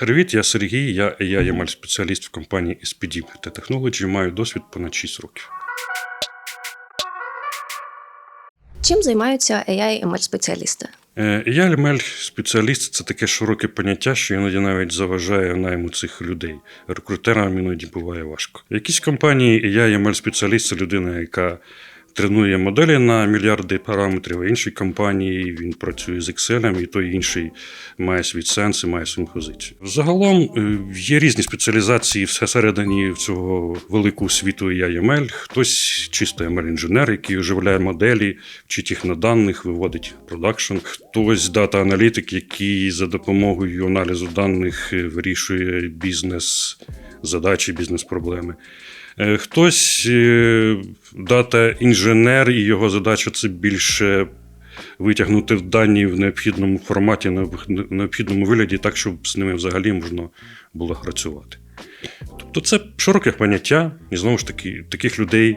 Привіт, я Сергій. Я AI ML спеціаліст в компанії SPD та Technology. Маю досвід понад 6 років. Чим займаються AI ML спеціалісти? Е, AI ML спеціаліст це таке широке поняття, що іноді навіть заважає найму цих людей. Рекрутерам іноді буває важко. В якійсь компанії AI ML спеціаліст це людина, яка тренує моделі на мільярди параметрів, а іншій компанії він працює з Excel, і той інший має свій сенс і має свою позицію. Загалом е, є різні спеціалізації всередині цього великого світу AI ML. Хтось чисто ML-інженер, який оживляє моделі, вчить їх на даних, виводить продакшн. Хтось дата-аналітик, який за допомогою аналізу даних е, вирішує бізнес задачі, бізнес-проблеми. Е, Хтось е, дата-інженер, і його задача це більше витягнути дані в необхідному форматі, в необхідному вигляді, так, щоб з ними взагалі можна було працювати. Тобто це широке поняття, і знову ж таки, таких людей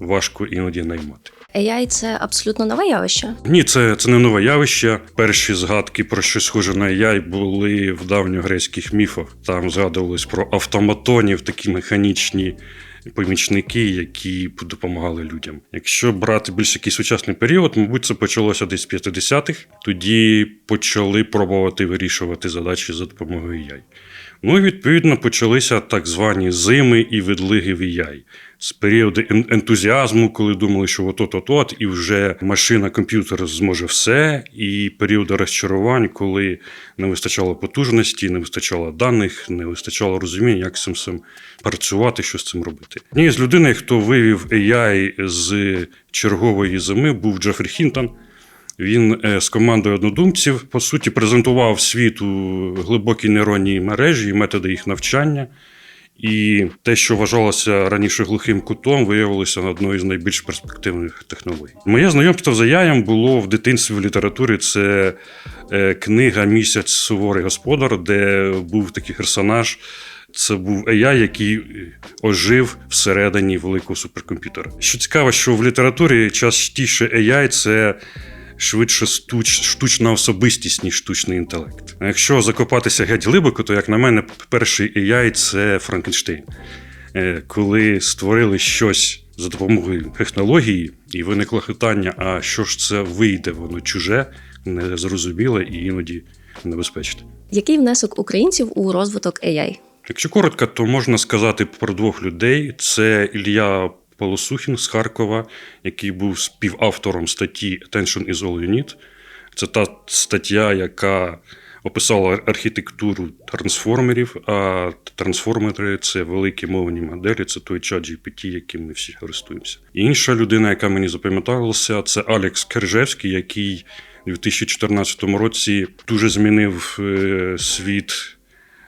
важко іноді наймати. AI – це абсолютно нове явище. Ні, це, це не нове явище. Перші згадки про щось схоже на AI були в давньогрецьких міфах. Там згадувалось про автоматонів, такі механічні помічники, які допомагали людям. Якщо брати більш якийсь сучасний період, мабуть, це почалося десь в 50-х. Тоді почали пробувати вирішувати задачі за допомогою AI. Ну і відповідно почалися так звані зими і відлиги в AI. З періоду ентузіазму, коли думали, що от-от-от, і вже машина, комп'ютер зможе все, і періоди розчарувань, коли не вистачало потужності, не вистачало даних, не вистачало розуміння, як цим всім працювати, що з цим робити. Однією з людей, хто вивів AI з чергової зими, був Джефрі Хінтон. Він е, з командою однодумців по суті презентував світу глибокі нейронні мережі і методи їх навчання. І те, що вважалося раніше глухим кутом, виявилося одною з найбільш перспективних технологій. Моє знайомство з AI було в дитинстві в літературі. Це е, книга Місяць суворий господар, де був такий персонаж. Це був AI, який ожив всередині великого суперкомп'ютера. Що цікаво, що в літературі частіше AI – це швидше штуч, штучна особистість, ніж штучний інтелект. А якщо закопатися геть глибоко, то, як на мене, перший AI це Франкенштейн. Е, Коли створили щось за допомогою технології, і виникло питання: а що ж це вийде, воно чуже, незрозуміле і іноді небезпечне. Який внесок українців у розвиток AI? Якщо коротко, то можна сказати про двох людей: це Ілля Полосухін з Харкова, який був співавтором статті Attention is all you need. Це та стаття, яка описала архітектуру трансформерів. А трансформери це великі мовні моделі, це той чат GPT, яким ми всі користуємося. Інша людина, яка мені запам'яталася, це Алекс Кержевський, який у 2014 році дуже змінив е, світ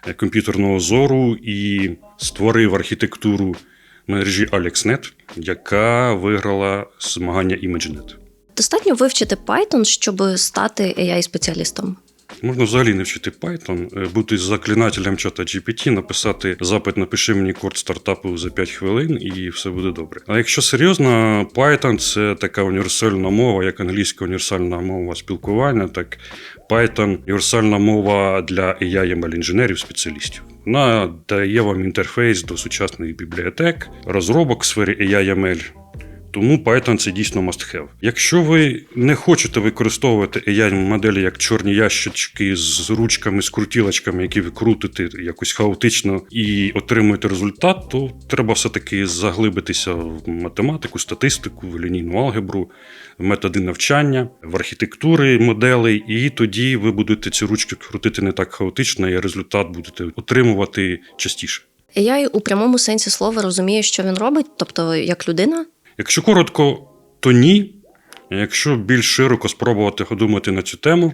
е, комп'ютерного зору і створив архітектуру мережі AlexNet, яка виграла змагання ImageNet. Достатньо вивчити Python, щоб стати AI спеціалістом. Можна взагалі не вчити Python, е, бути заклинателем чата GPT, написати запит, напиши мені код стартапу за 5 хвилин, і все буде добре. А якщо серйозно, Python це така універсальна мова, як англійська універсальна мова спілкування, так Python універсальна мова для AI ML інженерів спеціалістів. Вона дає вам інтерфейс до сучасних бібліотек, розробок в сфері AI ML. Тому Python це дійсно must have. Якщо ви не хочете використовувати AI моделі як чорні ящички з ручками, з крутілочками, які ви крутите якось хаотично і отримуєте результат, то треба все-таки заглибитися в математику, статистику, в лінійну алгебру, в методи навчання, в архітектури моделей, і тоді ви будете ці ручки крутити не так хаотично, і результат будете отримувати частіше. AI у прямому сенсі слова розуміє, що він робить, тобто як людина. Якщо коротко, то ні. Якщо більш широко спробувати думати на цю тему,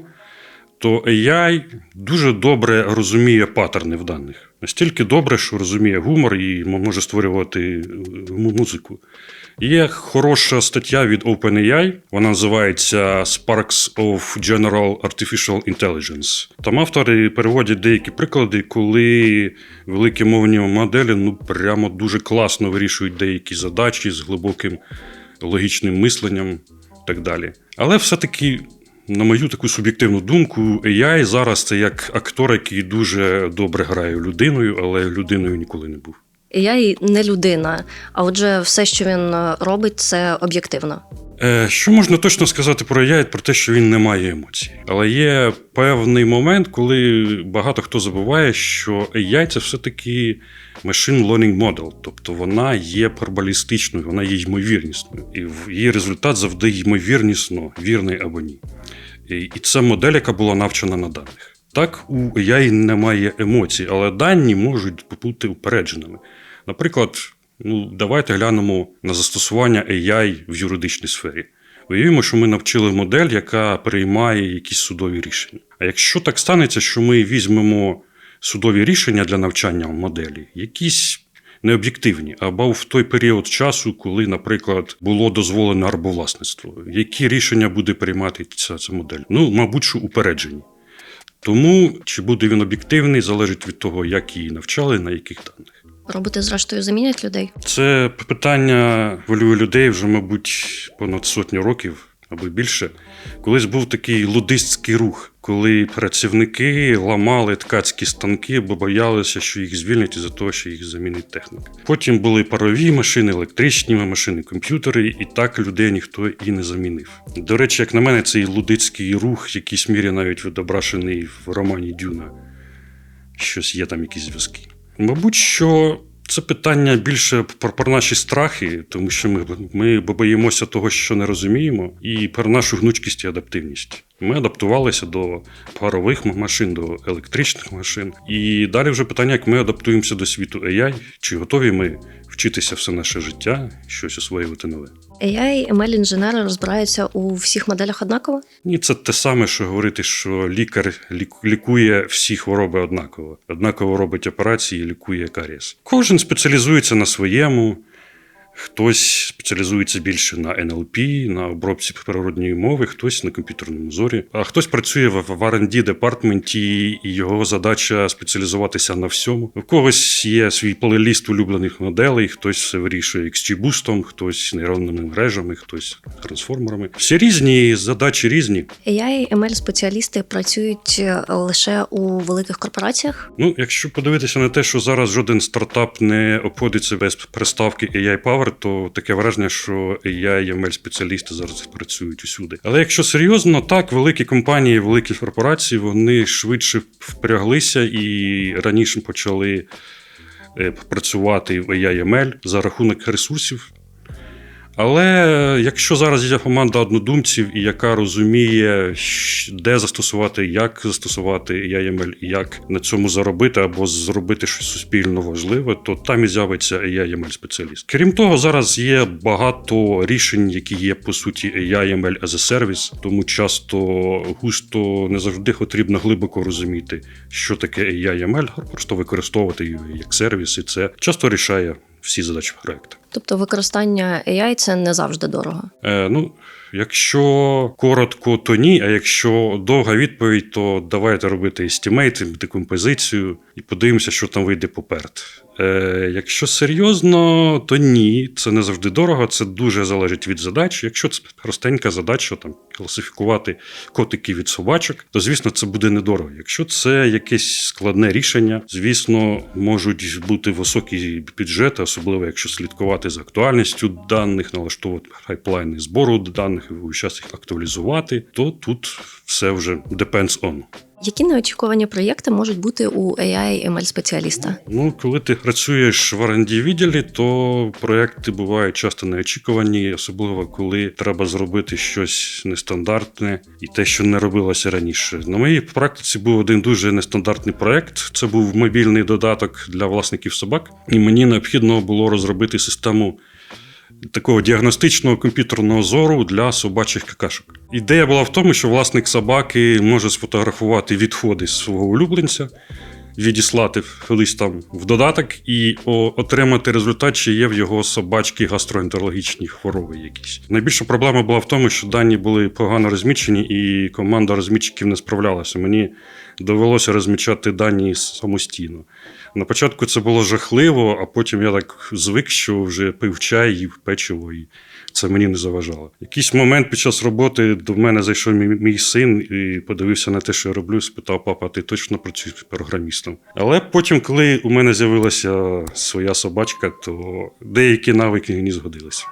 то AI дуже добре розуміє паттерни в даних. Настільки добре, що розуміє гумор і може створювати е, музику. Є хороша стаття від OpenAI, вона називається Sparks of General Artificial Intelligence. Там автори переводять деякі приклади, коли великі мовні моделі ну прямо дуже класно вирішують деякі задачі з глибоким логічним мисленням і так далі. Але все-таки на мою таку суб'єктивну думку, AI зараз це як актор, який дуже добре грає людиною, але людиною ніколи не був. AI не людина, а отже, все, що він е, робить, це об'єктивно. Е, Що можна точно сказати про AI? Про те, що він не має емоцій. Але є певний момент, коли багато хто забуває, що AI це все-таки machine learning model, тобто вона є параболістичною, вона є ймовірнісною. І її результат завжди ймовірнісно вірний або ні. І це модель, яка була навчена на даних. Так, у AI немає емоцій, але дані можуть бути упередженими. Наприклад, ну, давайте глянемо на застосування AI в юридичній сфері. Уявімо, що ми навчили модель, яка приймає якісь судові рішення. А якщо так станеться, що ми візьмемо судові рішення для навчання моделі, якісь необ'єктивні, або в той період часу, коли, наприклад, було дозволено рабовласництво, які рішення буде приймати ця, ця модель? Ну, мабуть, що упереджені. Тому чи буде він об'єктивний, залежить від того, як її навчали, на яких даних. Роботи, зрештою, замінять людей. Це питання хвилює людей вже, мабуть, понад сотню років або більше. Колись був такий лудистський рух, коли працівники ламали ткацькі станки, бо боялися, що їх звільнять із-за того, що їх замінить техніка. Потім були парові машини, електричні машини, комп'ютери, і так людей ніхто і не замінив. До речі, як на мене, цей лудицький рух в якійсь мірі навіть відображений в романі Дюна. Щось є там якісь зв'язки. Мабуть, що це питання більше про, про наші страхи, тому що ми, ми боїмося того, що не розуміємо, і про нашу гнучкість і адаптивність. Ми адаптувалися до парових машин, до електричних машин. І далі вже питання, як ми адаптуємося до світу AI, чи готові ми вчитися все наше життя, щось освоювати нове. AI, ML інженери розбираються у всіх моделях однаково. Ні, це те саме, що говорити, що лікар лік- лікує всі хвороби однаково. Однаково робить операції лікує карієс. Кожен спеціалізується на своєму. Хтось спеціалізується більше на НЛП, на обробці природньої мови, хтось на комп'ютерному зорі, а хтось працює в R&D департменті, і його задача спеціалізуватися на всьому. У когось є свій плейліст улюблених моделей, хтось все вирішує XG-бустом, хтось нейронними мережами, хтось трансформерами. Всі різні, задачі різні. AI, ML спеціалісти працюють е, лише у великих корпораціях. Ну, якщо подивитися на те, що зараз жоден стартап не обходиться без приставки AI Power, то таке враження, що AI ML спеціалісти зараз працюють усюди. Але якщо серйозно, так великі компанії, великі корпорації вони швидше впряглися і раніше почали е, працювати в AI ML за рахунок ресурсів. Але якщо зараз є команда однодумців, і яка розуміє, де застосувати, як застосувати AI-ML, і як на цьому заробити або зробити щось суспільно важливе, то там і з'явиться AI-ML спеціаліст. Крім того, зараз є багато рішень, які є по суті AI-ML as a service, тому часто густо не завжди потрібно глибоко розуміти, що таке AI-ML, просто використовувати його як сервіс, і це часто рішає всі задачі проекту. Тобто використання AI це не завжди дорого. Е, ну, якщо коротко, то ні. А якщо довга відповідь, то давайте робити естімейт, декомпозицію і подивимося, що там вийде поперед. Е, якщо серйозно, то ні, це не завжди дорого, це дуже залежить від задач. Якщо це простенька задача, там класифікувати котики від собачок, то звісно це буде недорого. Якщо це якесь складне рішення, звісно, можуть бути високі бюджети, особливо якщо слідкувати за актуальністю даних, налаштовувати пайплайни збору даних, і час їх актуалізувати, то тут все вже depends on. Які неочікувані проєкти можуть бути у AI ML спеціаліста? Ну, коли ти працюєш в R&D відділі, то проекти бувають часто неочікувані, особливо коли треба зробити щось нестандартне і те, що не робилося раніше. На моїй практиці був один дуже нестандартний проект. Це був мобільний додаток для власників собак, і мені необхідно було розробити систему. Такого діагностичного комп'ютерного зору для собачих какашок. Ідея була в тому, що власник собаки може сфотографувати відходи свого улюбленця, відіслати колись там в додаток і отримати результат, чи є в його собачки гастроентерологічні хвороби якісь. Найбільша проблема була в тому, що дані були погано розмічені, і команда розмітчиків не справлялася. Мені довелося розмічати дані самостійно. На початку це було жахливо, а потім я так звик, що вже пив чай, їв печиво, і це мені не заважало. Якийсь момент під час роботи до мене зайшов мій, мій син і подивився на те, що я роблю, спитав: папа, ти точно працюєш програмістом? Але потім, коли у мене з'явилася своя собачка, то деякі навики мені згодилися.